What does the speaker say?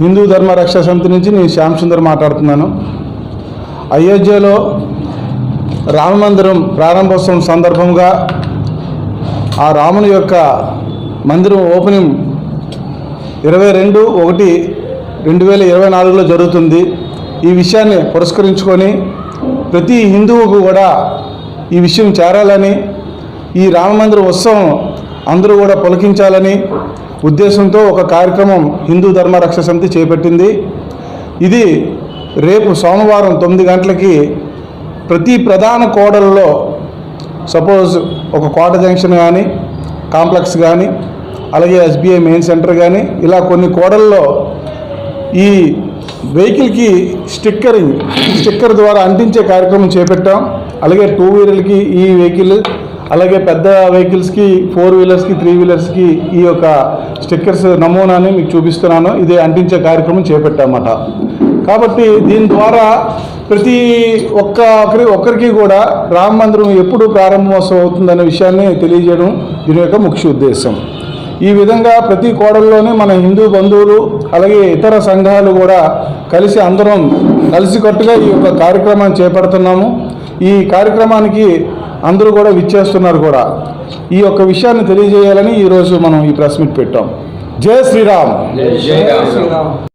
హిందూ ధర్మ రక్షా సమితి నుంచి నేను శ్యామ్ సుందర్ మాట్లాడుతున్నాను. అయోధ్యలో రామ మందిరం ప్రారంభోత్సవం సందర్భంగా ఆ రాముని యొక్క మందిరం ఓపెనింగ్ ఇరవై రెండు ఒకటి రెండు వేల ఇరవై నాలుగులో జరుగుతుంది. ఈ విషయాన్ని పురస్కరించుకొని ప్రతి హిందువుకు కూడా ఈ విషయం చేరాలని ఈ రామ మందిర ఉత్సవం అందరూ కూడా పులకించాలని ఉద్దేశంతో ఒక కార్యక్రమం హిందూ ధర్మ రక్ష సమితి చేపట్టింది. ఇది రేపు సోమవారం తొమ్మిది గంటలకి ప్రతి ప్రధాన కోడల్లో సపోజ్ ఒక కోట జంక్షన్ కానీ కాంప్లెక్స్ కానీ అలాగే ఎస్బీఐ మెయిన్ సెంటర్ కానీ ఇలా కొన్ని కోడల్లో ఈ వెహికల్కి స్టిక్కరింగ్ స్టిక్కర్ ద్వారా అంటించే కార్యక్రమం చేపట్టాం. అలాగే టూ వీలర్కి ఈ వెహికల్ అలాగే పెద్ద వెహికల్స్కి ఫోర్ వీలర్స్కి త్రీ వీలర్స్కి ఈ యొక్క స్టిక్కర్స్ నమూనాని మీకు చూపిస్తున్నాను. ఇది అంటించే కార్యక్రమం చేపట్టామట. కాబట్టి దీని ద్వారా ప్రతి ఒక్క ఒకరి ఒక్కరికి కూడా రామ మందిరం ఎప్పుడు ప్రారంభోత్సవం అవుతుందనే విషయాన్ని తెలియజేయడం దీని యొక్క ముఖ్య ఉద్దేశం. ఈ విధంగా ప్రతి కోడల్లోనే మన హిందూ బంధువులు అలాగే ఇతర సంఘాలు కూడా కలిసి అందరం కలిసికట్టుగా ఈ యొక్క కార్యక్రమాన్ని చేపడుతున్నాము. ఈ కార్యక్రమానికి అందరూ కూడా విచ్చేస్తున్నారు కూడా. ఈ యొక్క విషయాన్ని తెలియజేయాలని ఈరోజు మనం ఈ ప్రెస్ మీట్ పెట్టాం. జై శ్రీరామ్. జై శ్రీరామ్.